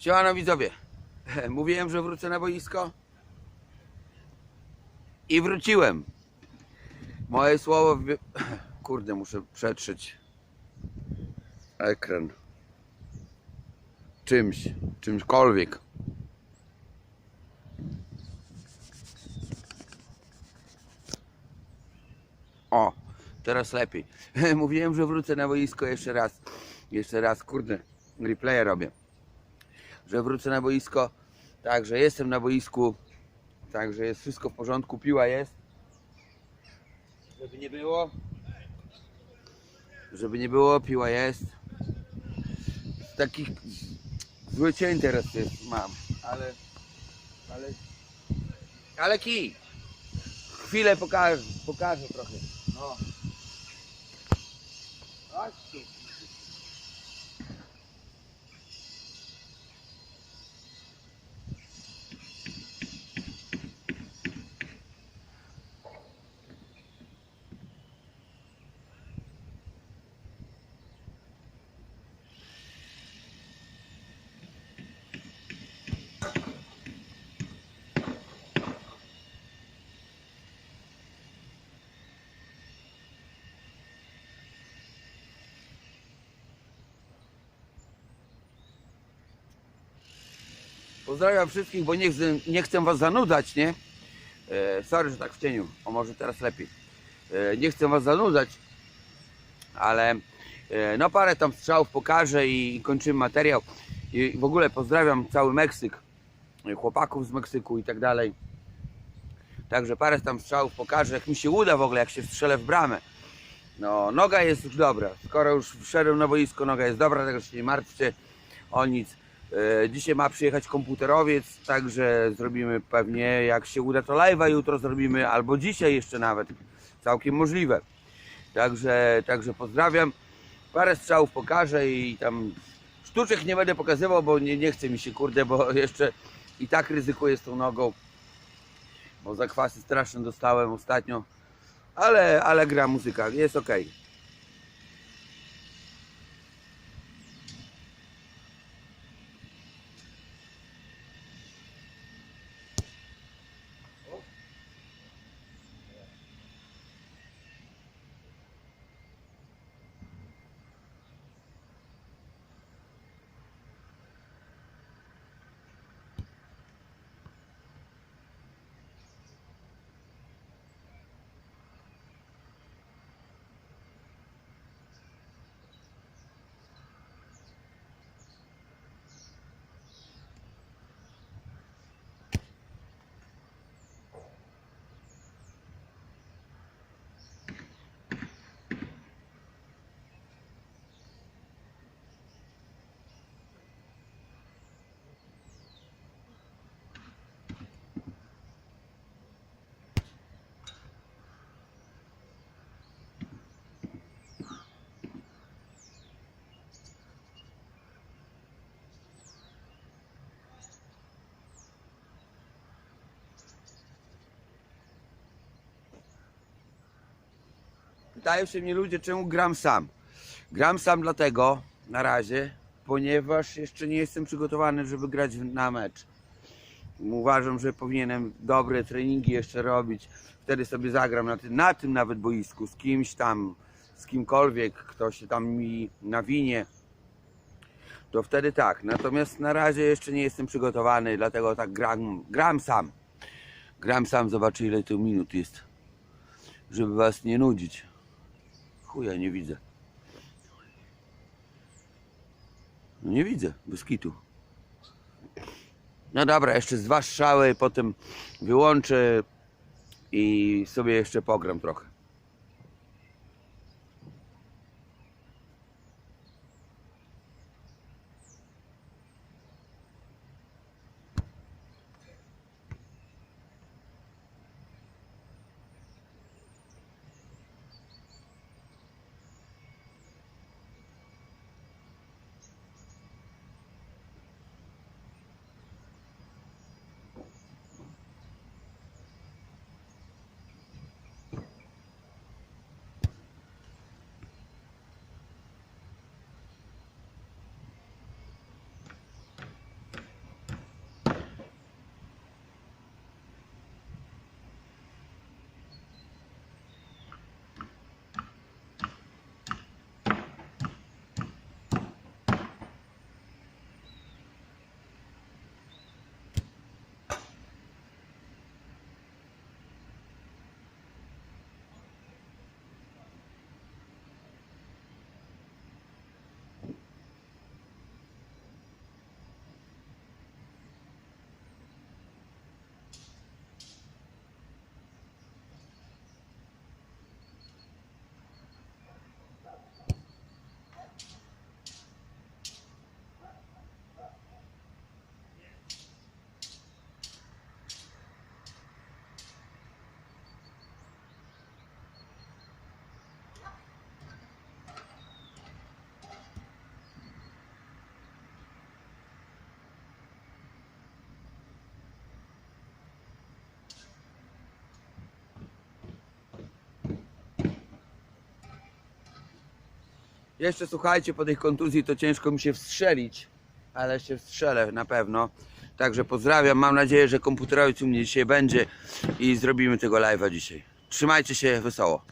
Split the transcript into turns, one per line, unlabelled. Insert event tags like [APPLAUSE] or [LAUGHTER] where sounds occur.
Siemano widzowie. [LAUGHS] Mówiłem, że wrócę na boisko. I wróciłem. Moje słowo. [CLEARS THROAT] Kurde, muszę przetrzeć ekran. Czymś, czymśkolwiek. O, teraz lepiej. [LAUGHS] Mówiłem, że wrócę na boisko jeszcze raz. Jeszcze raz, kurde, replaya robię. Że wrócę na boisko. Także jestem na boisku. Także jest wszystko w porządku. Piła jest. Żeby nie było. Żeby nie było, piła jest. Takich zły cień teraz jest, mam, ale ale ale kij. Chwilę pokażę, pokażę trochę. No. Chodź. Pozdrawiam wszystkich, bo nie chcę, nie chcę was zanudzać, nie? E, sorry, że tak w cieniu. O, może teraz lepiej. E, nie chcę was zanudzać, ale e, no parę tam strzałów pokażę i, i kończymy materiał. I w ogóle pozdrawiam cały Meksyk, e, chłopaków z Meksyku i tak dalej. Także parę tam strzałów pokażę, jak mi się uda w ogóle, jak się strzelę w bramę. No, noga jest już dobra. Skoro już wszedłem na boisko, noga jest dobra, także się nie martwcie o nic. E, Dzisiaj ma przyjechać komputerowiec, także zrobimy pewnie, jak się uda, to live'a jutro zrobimy, albo dzisiaj jeszcze nawet. Całkiem możliwe. Także, także pozdrawiam. Parę strzałów pokażę i tam sztuczek nie będę pokazywał, bo nie, nie chce mi się, kurde, bo [LAUGHS] jeszcze i tak ryzykuję z tą nogą. Bo zakwasy straszne dostałem ostatnio. Ale, ale gra muzyka, jest ok. Pytają się mnie ludzie, czemu gram sam. Gram sam dlatego, na razie, ponieważ jeszcze nie jestem przygotowany, żeby grać na mecz. Uważam, że powinienem dobre treningi jeszcze robić. Wtedy sobie zagram na tym, na tym nawet boisku, z kimś tam, z kimkolwiek, kto się tam mi nawinie. To wtedy tak. Natomiast na razie jeszcze nie jestem przygotowany, dlatego tak gram, gram sam. Gram sam, zobaczę ile tu minut jest. Żeby was nie nudzić. Chuja nie widzę. No nie widzę, bez. No dobra, jeszcze z dwa strzały, potem wyłączę i sobie jeszcze pogram trochę. Jeszcze słuchajcie, po tej kontuzji to ciężko mi się wstrzelić, ale się wstrzelę na pewno. Także pozdrawiam, mam nadzieję, że komputerowiec u mnie dzisiaj będzie i zrobimy tego live'a dzisiaj. Trzymajcie się wesoło.